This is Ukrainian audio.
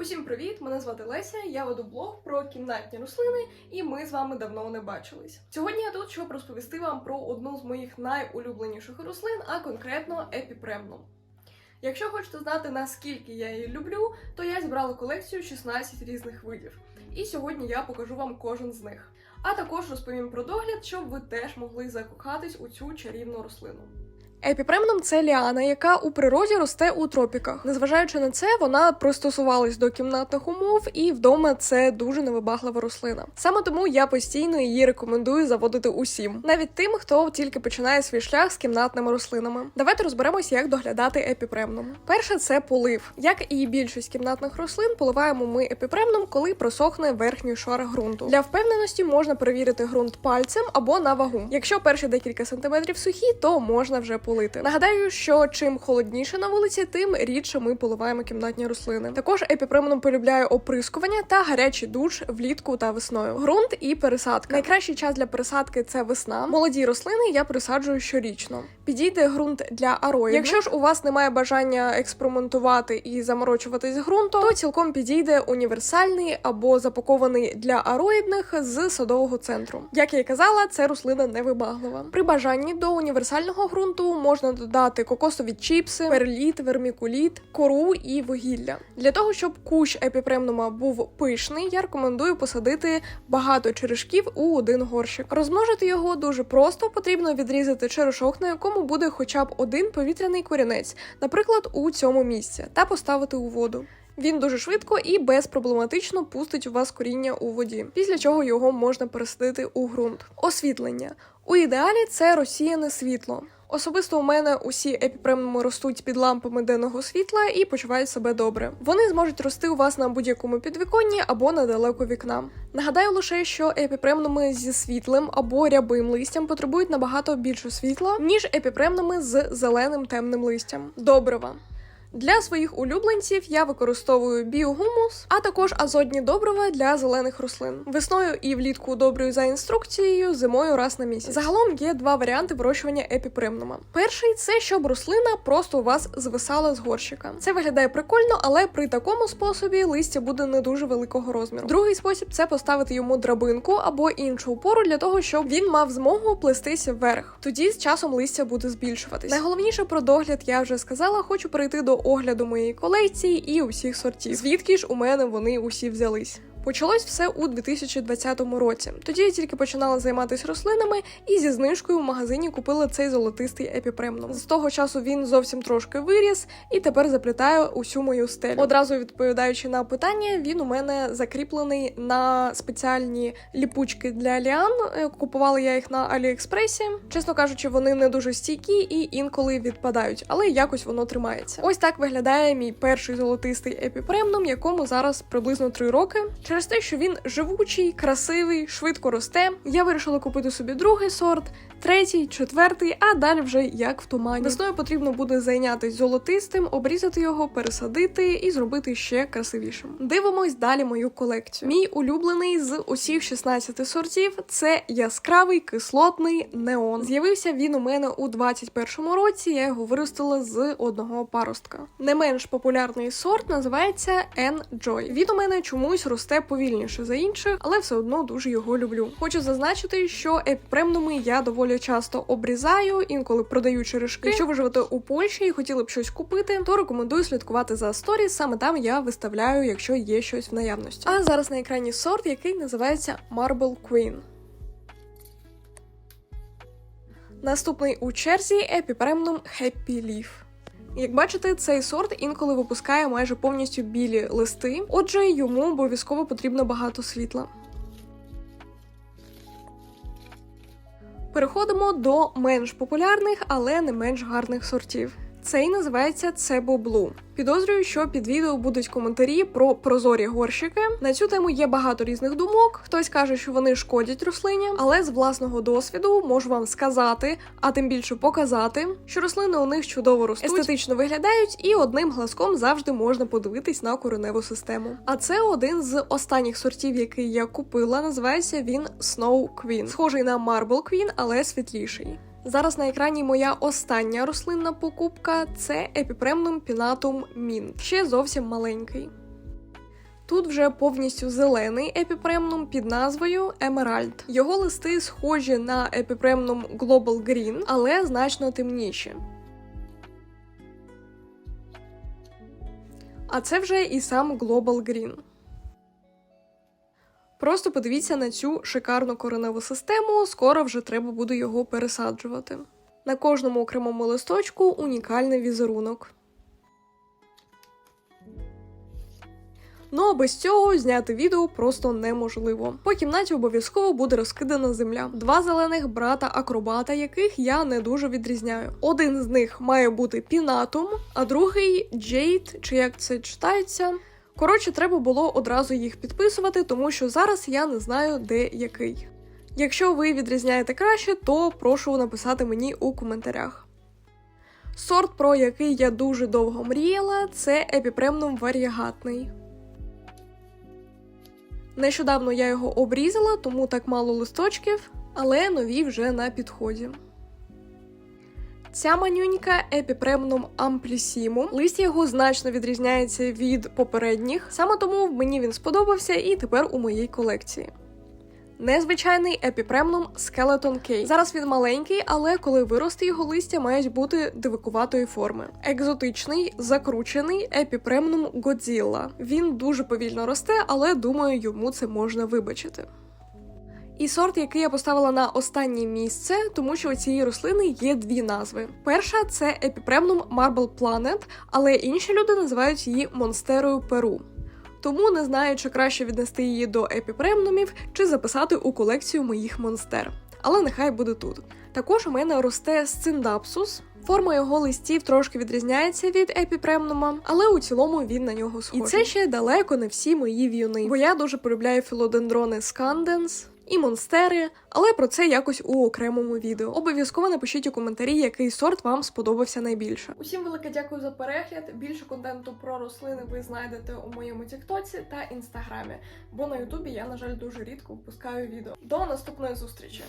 Усім привіт! Мене звати Леся. Я веду блог про кімнатні рослини, і ми з вами давно не бачились. Сьогодні я тут, щоб розповісти вам про одну з моїх найулюбленіших рослин, а конкретно епіпремну. Якщо хочете знати наскільки я її люблю, то я зібрала колекцію 16 різних видів. І сьогодні я покажу вам кожен з них. А також розповім про догляд, щоб ви теж могли закохатись у цю чарівну рослину. Епіпремном це ліана, яка у природі росте у тропіках. Незважаючи на це, вона пристосувалась до кімнатних умов, і вдома це дуже невибаглива рослина. Саме тому я постійно її рекомендую заводити усім, навіть тим, хто тільки починає свій шлях з кімнатними рослинами. Давайте розберемося, як доглядати епіпремном. Перше це полив. Як і більшість кімнатних рослин, поливаємо ми епіпремном, коли просохне верхній шар ґрунту. Для впевненості можна перевірити ґрунт пальцем або на вагу. Якщо перші декілька сантиметрів сухі, то можна вже полити. Нагадаю, що чим холодніше на вулиці, тим рідше ми поливаємо кімнатні рослини. Також епіпремном полюбляє оприскування та гарячий душ влітку та весною. Ґрунт і пересадка. Найкращий час для пересадки це весна. Молоді рослини я присаджую щорічно. Підійде ґрунт для ароїдів. Якщо ж у вас немає бажання експериментувати і заморочуватись ґрунтом, то цілком підійде універсальний або запакований для ароїдних з садового центру. Як я й казала, це рослина невибаглива. При бажанні до універсального ґрунту можна додати кокосові чіпси, перліт, вермікуліт, кору і вугілля. Для того щоб кущ епіпремнума був пишний, я рекомендую посадити багато черешків у один горщик. Розмножити його дуже просто. Потрібно відрізати черешок, на якому буде хоча б один повітряний корінець, наприклад, у цьому місці, та поставити у воду. Він дуже швидко і безпроблематично пустить у вас коріння у воді, після чого його можна пересадити у ґрунт. Освітлення у ідеалі це розсіяне світло. Особисто у мене усі епіпремнуми ростуть під лампами денного світла і почувають себе добре. Вони зможуть рости у вас на будь-якому підвіконні або недалеко вікна. Нагадаю лише, що епіпремнуми зі світлим або рябим листям потребують набагато більше світла, ніж епіпремнуми з зеленим темним листям. Добрива. Для своїх улюбленців я використовую біогумус, а також азотні добрива для зелених рослин. Весною і влітку доброю за інструкцією, зимою раз на місяць. Загалом є два варіанти вирощування епіпремнума. Перший це щоб рослина просто у вас звисала з горщика. Це виглядає прикольно, але при такому способі листя буде не дуже великого розміру. Другий спосіб це поставити йому драбинку або іншу опору для того, щоб він мав змогу плестися вверх. Тоді з часом листя буде збільшуватись. Найголовніше про догляд я вже сказала. Хочу перейти до огляду моєї колекції і усіх сортів. Звідки ж у мене вони усі взялись? Почалось все у 2020 році. Тоді я тільки починала займатися рослинами і зі знижкою в магазині купила цей золотистий епіпремнум. З того часу він зовсім трошки виріс і тепер заплітає усю мою стелю. Одразу відповідаючи на питання, він у мене закріплений на спеціальні ліпучки для ліан. Е, Купувала я їх на Аліекспресі. Чесно кажучи, вони не дуже стійкі і інколи відпадають, але якось воно тримається. Ось так виглядає мій перший золотистий епіпремнум, якому зараз приблизно 3 роки. Через те, що він живучий, красивий, швидко росте, я вирішила купити собі другий сорт, третій, четвертий, а далі вже як в тумані. Весною потрібно буде зайнятися золотистим, обрізати його, пересадити і зробити ще красивішим. Дивимось далі мою колекцію. Мій улюблений з усіх 16 сортів це яскравий кислотний неон. З'явився він у мене у 21-му році. Я його виростила з одного паростка. Не менш популярний сорт називається N-Joy. Він у мене чомусь росте повільніше за інших, але все одно дуже його люблю. Хочу зазначити, що епремнуми я доволі часто обрізаю, інколи продаю черешки. Якщо ви живете у Польщі і хотіли б щось купити, то рекомендую слідкувати за сторіс. Саме там я виставляю, якщо є щось в наявності. А зараз на екрані сорт, який називається Marble Queen. Наступний у черзі епіпремнум Happy Leaf. Як бачите, цей сорт інколи випускає майже повністю білі листи, отже, йому обов'язково потрібно багато світла. Переходимо до менш популярних, але не менш гарних сортів. Цей називається Цебо Блу. Підозрюю, що під відео будуть коментарі про прозорі горщики. На цю тему є багато різних думок. Хтось каже, що вони шкодять рослині, але з власного досвіду можу вам сказати, а тим більше показати, що рослини у них чудово ростуть, естетично виглядають, і одним глазком завжди можна подивитись на кореневу систему. А це один з останніх сортів, який я купила. Називається він Snow Queen. схожий на Marble Queen, але світліший. Зараз на екрані моя остання рослинна покупка це епіпремнум пінатум мінт. Ще зовсім маленький. Тут вже повністю зелений епіпремнум під назвою Емеральд. Його листи схожі на епіпремнум Global Green, але значно темніші. А це вже і сам Global Green. Просто подивіться на цю шикарну кореневу систему, скоро вже треба буде його пересаджувати. На кожному окремому листочку унікальний візерунок. Ну а без цього зняти відео просто неможливо. По кімнаті обов'язково буде розкидана земля. Два зелених брата акробата, яких я не дуже відрізняю. Один з них має бути пінатум, а другий джейд, чи як це читається. Коротше, треба було одразу їх підписувати, тому що зараз я не знаю, де який. Якщо ви відрізняєте краще, то прошу написати мені у коментарях. Сорт, про який я дуже довго мріяла, це епіпремнум варіагатний. Нещодавно я його обрізала, тому так мало листочків, але нові вже на підході. Ця манюнька епіпремнум амплісімум. Листя його значно відрізняється від попередніх, саме тому мені він сподобався і тепер у моїй колекції. Незвичайний епіпремнум Skeleton Cake. Зараз він маленький, але коли виросте його листя мають бути дивикуватої форми. Екзотичний, закручений епіпремнум Godzilla. Він дуже повільно росте, але думаю, йому це можна вибачити. І сорт, який я поставила на останнє місце, тому що у цієї рослини є дві назви. Перша це епіпремнум Marble Planet, але інші люди називають її монстерою Перу. Тому не знаю, чи краще віднести її до епіпремнумів, чи записати у колекцію моїх монстер. Але нехай буде тут. Також у мене росте сциндапсус. Форма його листів трошки відрізняється від епіпремнума, але у цілому він на нього схожий. І це ще далеко не всі мої в'юни, бо я дуже полюбляю філодендрони сканденс. І монстери, але про це якось у окремому відео. Обов'язково напишіть у коментарі, який сорт вам сподобався найбільше. Усім велике дякую за перегляд. Більше контенту про рослини ви знайдете у моєму тіктоці та інстаграмі, бо на ютубі я, на жаль, дуже рідко випускаю відео. До наступної зустрічі!